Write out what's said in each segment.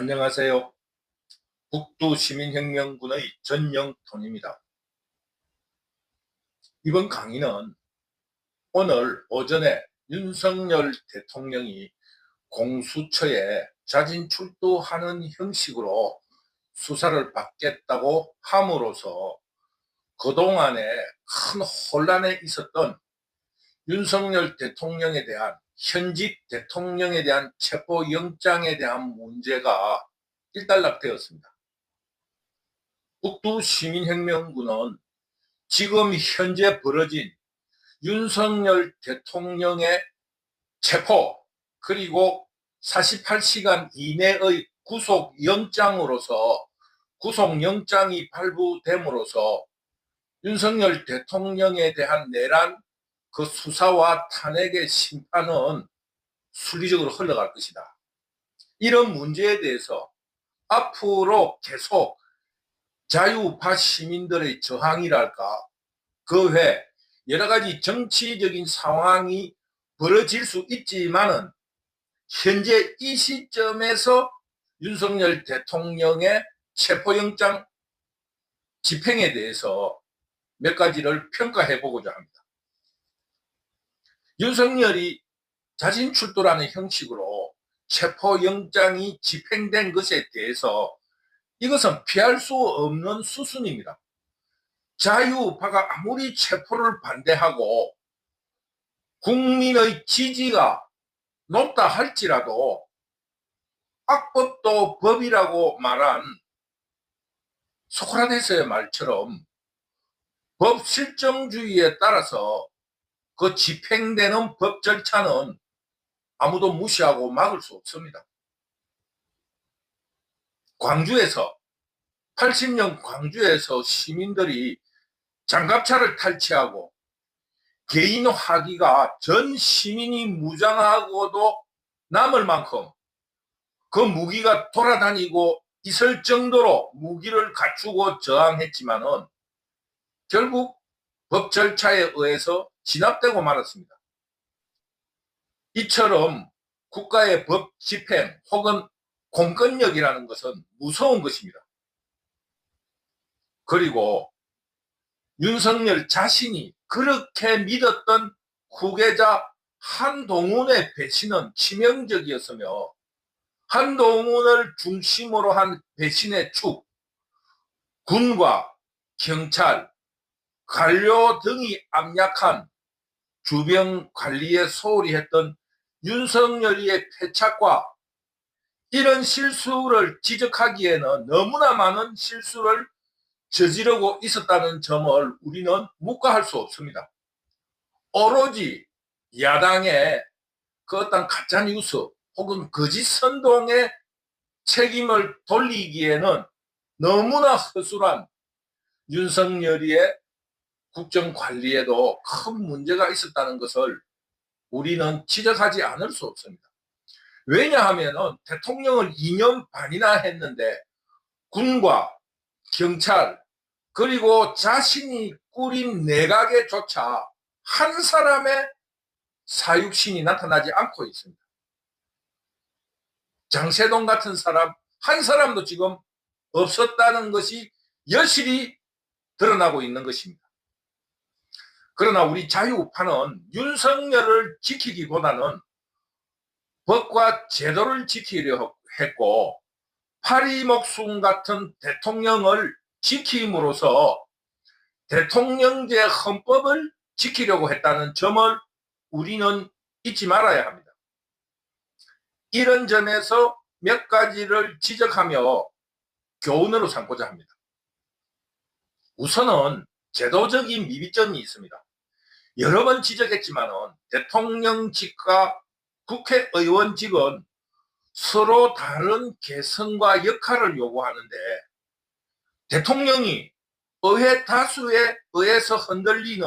안녕하세요. 북두시민혁명군의 전영돈입니다. 이번 강의는 오늘 오전에 윤석열 대통령이 공수처에 자진 출두하는 형식으로 수사를 받겠다고 함으로써 그동안에 큰 혼란에 있었던 윤석열 대통령에 대한 현직 대통령에 대한 체포영장에 대한 문제가 일단락되었습니다. 북두 시민혁명군은 지금 현재 벌어진 윤석열 대통령의 체포 그리고 48시간 이내의 구속영장으로서 구속영장이 발부됨으로써 윤석열 대통령에 대한 내란 그 수사와 탄핵의 심판은 순리적으로 흘러갈 것이다. 이런 문제에 대해서 앞으로 계속 자유파 시민들의 저항이랄까 그 외 여러 가지 정치적인 상황이 벌어질 수 있지만은 현재 이 시점에서 윤석열 대통령의 체포영장 집행에 대해서 몇 가지를 평가해 보고자 합니다. 윤석열이 자진 출두라는 형식으로 체포영장이 집행된 것에 대해서 이것은 피할 수 없는 수순입니다. 자유파가 아무리 체포를 반대하고 국민의 지지가 높다 할지라도 악법도 법이라고 말한 소크라테스의 말처럼 법 실정주의에 따라서 그 집행되는 법 절차는 아무도 무시하고 막을 수 없습니다. 광주에서 80년 광주에서 시민들이 장갑차를 탈취하고 개인 화기가 전 시민이 무장하고도 남을 만큼 그 무기가 돌아다니고 있을 정도로 무기를 갖추고 저항했지만은 결국 법 절차에 의해서 진압되고 말았습니다. 이처럼 국가의 법 집행 혹은 공권력이라는 것은 무서운 것입니다. 그리고 윤석열 자신이 그렇게 믿었던 후계자 한동훈의 배신은 치명적이었으며 한동훈을 중심으로 한 배신의 축, 군과 경찰, 관료 등이 압력한 주변 관리에 소홀히 했던 윤석열의 패착과 이런 실수를 지적하기에는 너무나 많은 실수를 저지르고 있었다는 점을 우리는 묵과할 수 없습니다. 오로지 야당의 그 어떤 가짜뉴스 혹은 거짓 선동의 책임을 돌리기에는 너무나 허술한 윤석열의 국정 관리에도 큰 문제가 있었다는 것을 우리는 지적하지 않을 수 없습니다. 왜냐하면 대통령을 2년 반이나 했는데 군과 경찰 그리고 자신이 꾸린 내각에조차 한 사람의 사육신이 나타나지 않고 있습니다. 장세동 같은 사람 한 사람도 지금 없었다는 것이 여실히 드러나고 있는 것입니다. 그러나 우리 자유파는 윤석열을 지키기보다는 법과 제도를 지키려 했고 파리 목숨 같은 대통령을 지킴으로써 대통령제 헌법을 지키려고 했다는 점을 우리는 잊지 말아야 합니다. 이런 점에서 몇 가지를 지적하며 교훈으로 삼고자 합니다. 우선은 제도적인 미비점이 있습니다. 여러 번 지적했지만은 대통령직과 국회의원직은 서로 다른 개성과 역할을 요구하는데 대통령이 의회 다수에 의해서 흔들리는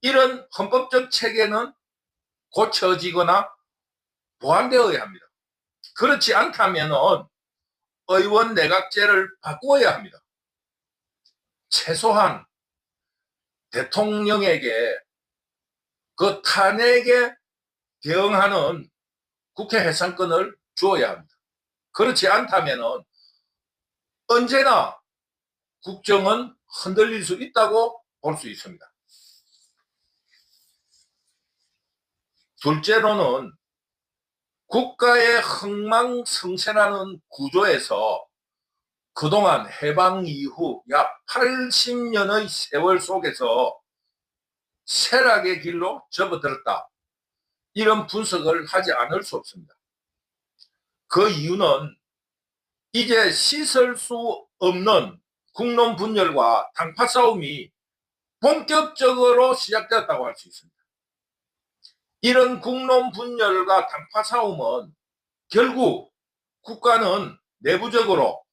이런 헌법적 체계는 고쳐지거나 보완되어야 합니다. 그렇지 않다면 의원 내각제를 바꾸어야 합니다. 최소한 대통령에게 그 탄핵에 대응하는 국회 해산권을 주어야 합니다. 그렇지 않다면은 언제나 국정은 흔들릴 수 있다고 볼 수 있습니다. 둘째로는 국가의 흥망성쇠라는 구조에서 그동안 해방 이후 약 80년의 세월 속에서 쇠락의 길로 접어들었다. 이런 분석을 하지 않을 수 없습니다. 그 이유는 이제 씻을 수 없는 국론 분열과 당파 싸움이 본격적으로 시작되었다고 할 수 있습니다. 이런 국론 분열과 당파 싸움은 결국 국가는 내부적으로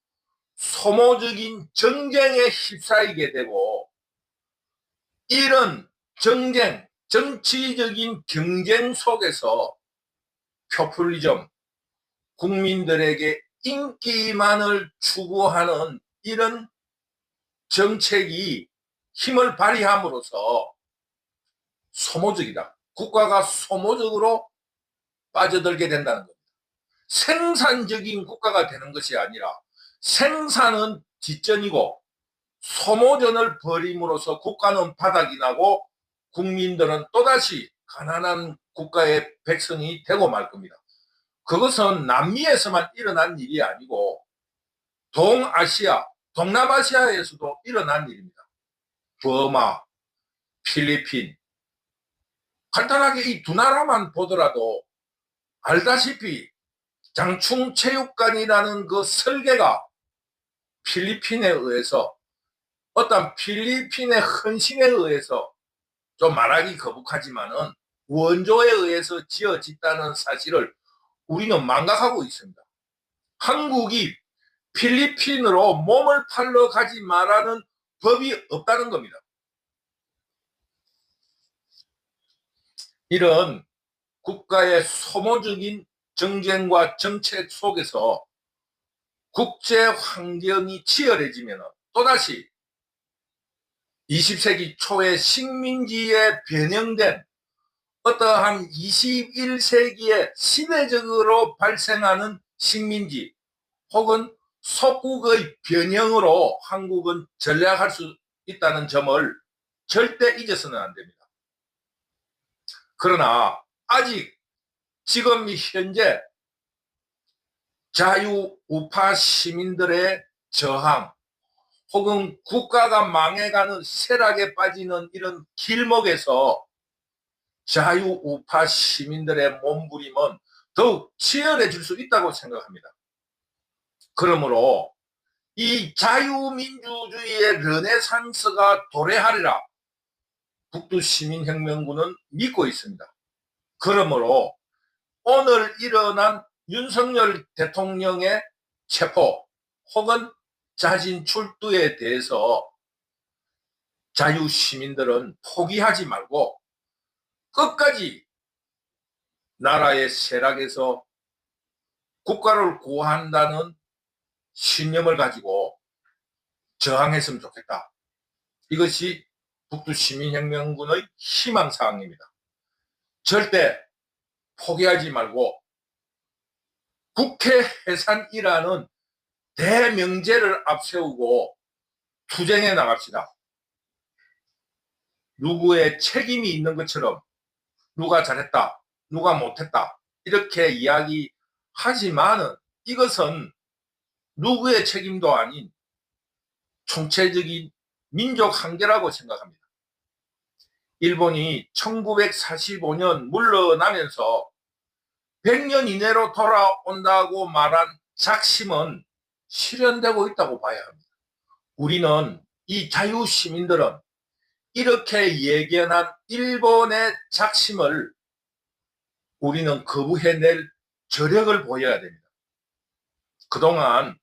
소모적인 정쟁에 휩싸이게 되고 이런 정쟁, 정치적인 경쟁 속에서 표퓰리즘, 국민들에게 인기만을 추구하는 이런 정책이 힘을 발휘함으로써 소모적이다. 국가가 소모적으로 빠져들게 된다는 겁니다. 생산적인 국가가 되는 것이 아니라 생산은 뒷전이고 소모전을 벌임으로써 국가는 바닥이 나고 국민들은 또다시 가난한 국가의 백성이 되고 말 겁니다. 그것은 남미에서만 일어난 일이 아니고 동아시아, 동남아시아에서도 일어난 일입니다. 버마, 필리핀, 간단하게 이 두 나라만 보더라도 알다시피 장충체육관이라는 그 설계가 필리핀에 의해서 어떤 필리핀의 헌신에 의해서 좀 말하기 거북하지만은 원조에 의해서 지어졌다는 사실을 우리는 망각하고 있습니다. 한국이 필리핀으로 몸을 팔러 가지 말라는 법이 없다는 겁니다. 이런 국가의 소모적인 정쟁과 정책 속에서 국제 환경이 치열해지면 또다시 20세기 초에 식민지에 변형된 어떠한 21세기에 시대적으로 발생하는 식민지 혹은 속국의 변형으로 한국은 전략할 수 있다는 점을 절대 잊어서는 안 됩니다. 그러나 아직 지금 현재 자유우파 시민들의 저항 혹은 국가가 망해가는 쇠락에 빠지는 이런 길목에서 자유우파 시민들의 몸부림은 더욱 치열해질 수 있다고 생각합니다. 그러므로 이 자유민주주의의 르네상스가 도래하리라 북두시민혁명군은 믿고 있습니다. 그러므로 오늘 일어난 윤석열 대통령의 체포 혹은 자진 출두에 대해서 자유 시민들은 포기하지 말고 끝까지 나라의 쇠락에서 국가를 구한다는 신념을 가지고 저항했으면 좋겠다. 이것이 북두시민혁명군의 희망사항입니다. 절대 포기하지 말고 국회 해산이라는 대명제를 앞세우고 투쟁해 나갑시다. 누구의 책임이 있는 것처럼 누가 잘했다, 누가 못했다 이렇게 이야기하지만은 이것은 누구의 책임도 아닌 총체적인 민족 한계라고 생각합니다. 일본이 1945년 물러나면서 100년 이내로 돌아온다고 말한 작심은 실현되고 있다고 봐야 합니다. 우리는 이 자유 시민들은 이렇게 예견한 일본의 작심을 우리는 거부해낼 저력을 보여야 됩니다. 그동안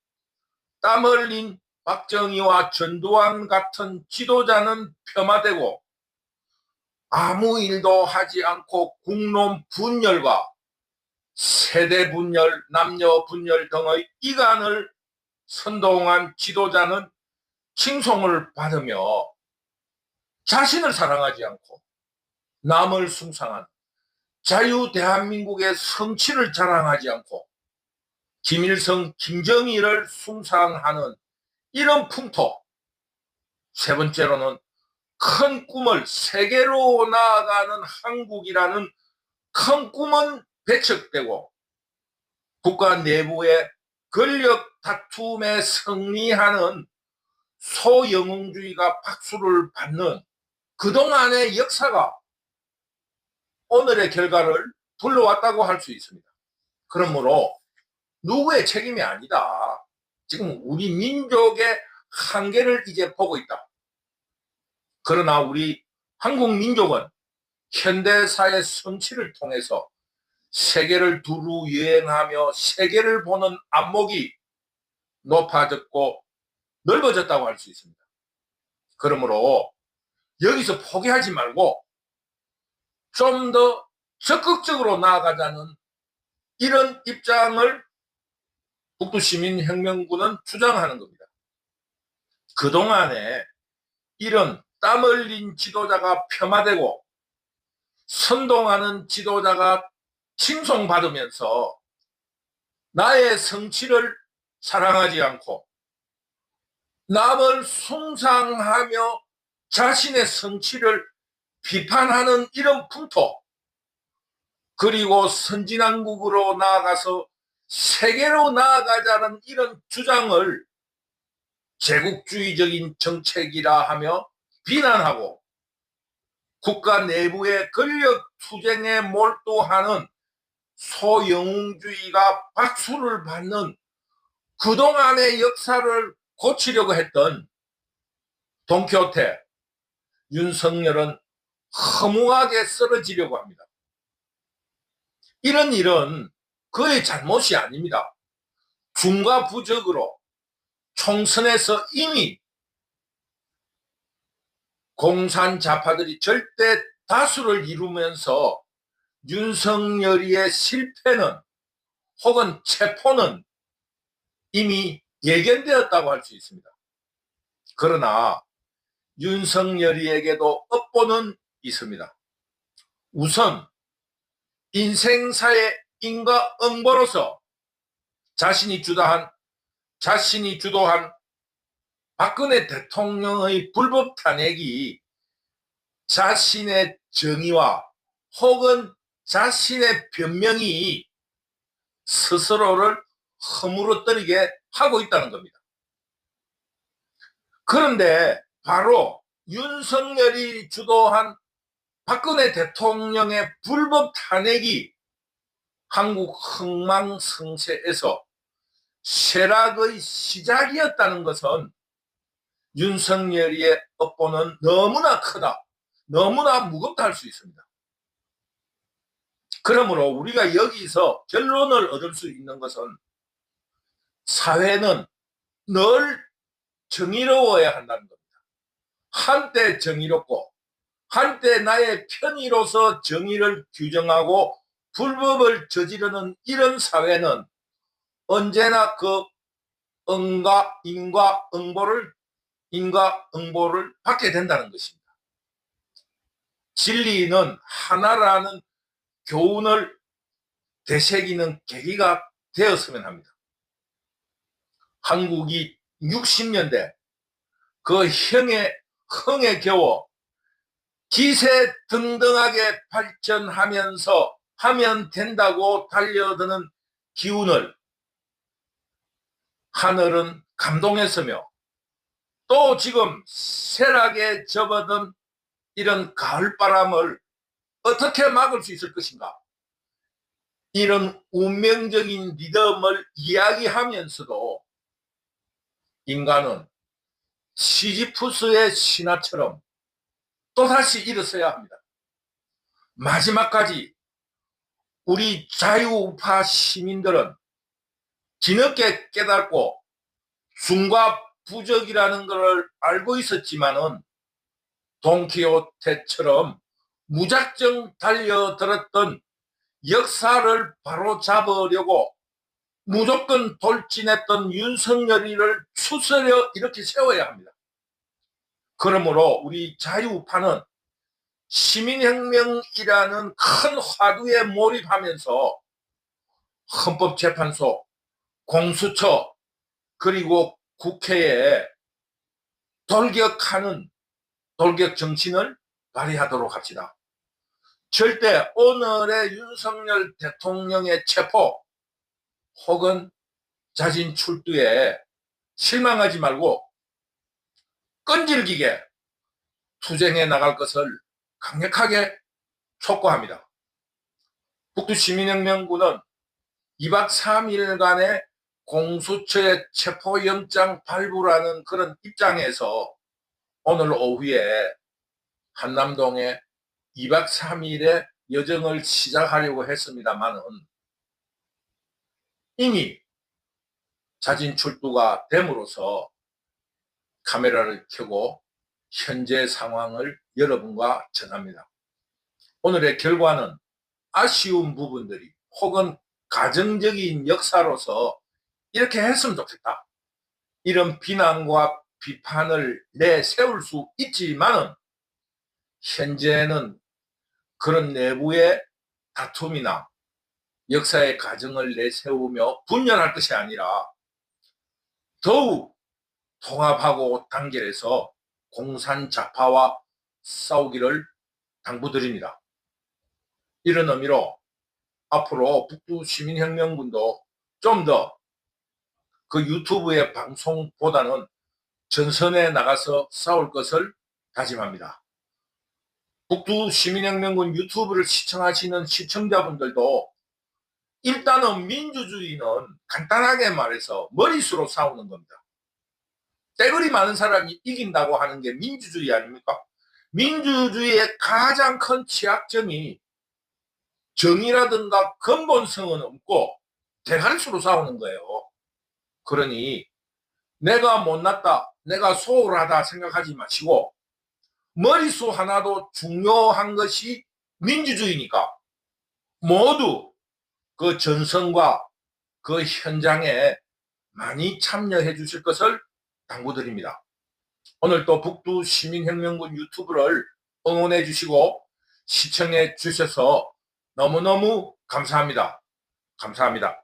땀 흘린 박정희와 전두환 같은 지도자는 폄하되고 아무 일도 하지 않고 국론 분열과 세대 분열, 남녀 분열 등의 이간을 선동한 지도자는 칭송을 받으며 자신을 사랑하지 않고 남을 숭상한 자유 대한민국의 성취를 자랑하지 않고 김일성, 김정일을 숭상하는 이런 풍토. 세 번째로는 큰 꿈을 세계로 나아가는 한국이라는 큰 꿈은 배척되고 국가 내부의 권력 다툼에 승리하는 소영웅주의가 박수를 받는 그동안의 역사가 오늘의 결과를 불러왔다고 할 수 있습니다. 그러므로 누구의 책임이 아니다. 지금 우리 민족의 한계를 이제 보고 있다. 그러나 우리 한국 민족은 현대사의 성취를 통해서 세계를 두루 여행하며 세계를 보는 안목이 높아졌고 넓어졌다고 할 수 있습니다. 그러므로 여기서 포기하지 말고 좀 더 적극적으로 나아가자는 이런 입장을 북두시민혁명군은 주장하는 겁니다. 그동안에 이런 땀 흘린 지도자가 폄하되고 선동하는 지도자가 칭송받으면서 나의 성취를 사랑하지 않고 남을 숭상하며 자신의 성취를 비판하는 이런 풍토 그리고 선진한국으로 나아가서 세계로 나아가자는 이런 주장을 제국주의적인 정책이라 하며 비난하고 국가 내부의 권력 투쟁에 몰두하는 소영웅주의가 박수를 받는 그동안의 역사를 고치려고 했던 동키호테 윤석열은 허무하게 쓰러지려고 합니다. 이런 일은 그의 잘못이 아닙니다. 중과 부적으로 총선에서 이미 공산 좌파들이 절대 다수를 이루면서 윤석열이의 실패는 혹은 체포는 이미 예견되었다고 할 수 있습니다. 그러나 윤석열이에게도 업보는 있습니다. 우선 인생사의 인과 응보로서 자신이 주도한 자신이 주도한 박근혜 대통령의 불법 탄핵이 자신의 정의와 혹은 자신의 변명이 스스로를 허물어뜨리게 하고 있다는 겁니다. 그런데 바로 윤석열이 주도한 박근혜 대통령의 불법 탄핵이 한국 흥망성쇠에서 쇠락의 시작이었다는 것은 윤석열이의 업보는 너무나 크다. 너무나 무겁다 할 수 있습니다. 그러므로 우리가 여기서 결론을 얻을 수 있는 것은 사회는 늘 정의로워야 한다는 겁니다. 한때 정의롭고 한때 나의 편의로서 정의를 규정하고 불법을 저지르는 이런 사회는 언제나 그 응과 인과 응보를 인과 응보를 받게 된다는 것입니다. 진리는 하나라는 교훈을 되새기는 계기가 되었으면 합니다. 한국이 60년대 그 형의 흥에 겨워 기세 등등하게 발전하면서 하면 된다고 달려드는 기운을 하늘은 감동했으며 또 지금 쇠락에 접어든 이런 가을바람을 어떻게 막을 수 있을 것인가? 이런 운명적인 믿음을 이야기하면서도 인간은 시지푸스의 신화처럼 또다시 일어서야 합니다. 마지막까지 우리 자유우파 시민들은 뒤늦게 깨닫고 중과 부적이라는 것을 알고 있었지만은 동키호테처럼 무작정 달려들었던 역사를 바로 잡으려고 무조건 돌진했던 윤석열이를 추스려 이렇게 세워야 합니다. 그러므로 우리 자유파는 시민혁명이라는 큰 화두에 몰입하면서 헌법재판소, 공수처 그리고 국회에 돌격하는 돌격 정신을 발휘하도록 합시다. 절대 오늘의 윤석열 대통령의 체포 혹은 자진 출두에 실망하지 말고 끈질기게 투쟁해 나갈 것을 강력하게 촉구합니다. 북두시민혁명군은 2박 3일간의 공수처의 체포영장 발부라는 그런 입장에서 오늘 오후에 한남동에 2박 3일의 여정을 시작하려고 했습니다만은 이미 자진 출두가 됨으로써 카메라를 켜고 현재 상황을 여러분과 전합니다. 오늘의 결과는 아쉬운 부분들이 혹은 가정적인 역사로서 이렇게 했으면 좋겠다. 이런 비난과 비판을 내세울 수 있지만은 현재는 그런 내부의 다툼이나 역사의 가정을 내세우며 분열할 것이 아니라 더욱 통합하고 단결해서 공산 좌파와 싸우기를 당부드립니다. 이런 의미로 앞으로 북두 시민혁명군도 좀 더 그 유튜브의 방송보다는 전선에 나가서 싸울 것을 다짐합니다. 북두 시민혁명군 유튜브를 시청하시는 시청자분들도 일단은 민주주의는 간단하게 말해서 머릿수로 싸우는 겁니다. 떼거리 많은 사람이 이긴다고 하는 게 민주주의 아닙니까? 민주주의의 가장 큰 취약점이 정의라든가 근본성은 없고 대가리수로 싸우는 거예요. 그러니 내가 못났다, 내가 소홀하다 생각하지 마시고 머릿수 하나도 중요한 것이 민주주의니까 모두 그 전선과 그 현장에 많이 참여해 주실 것을 당부드립니다. 오늘 또 북두 시민혁명군 유튜브를 응원해 주시고 시청해 주셔서 너무너무 감사합니다. 감사합니다.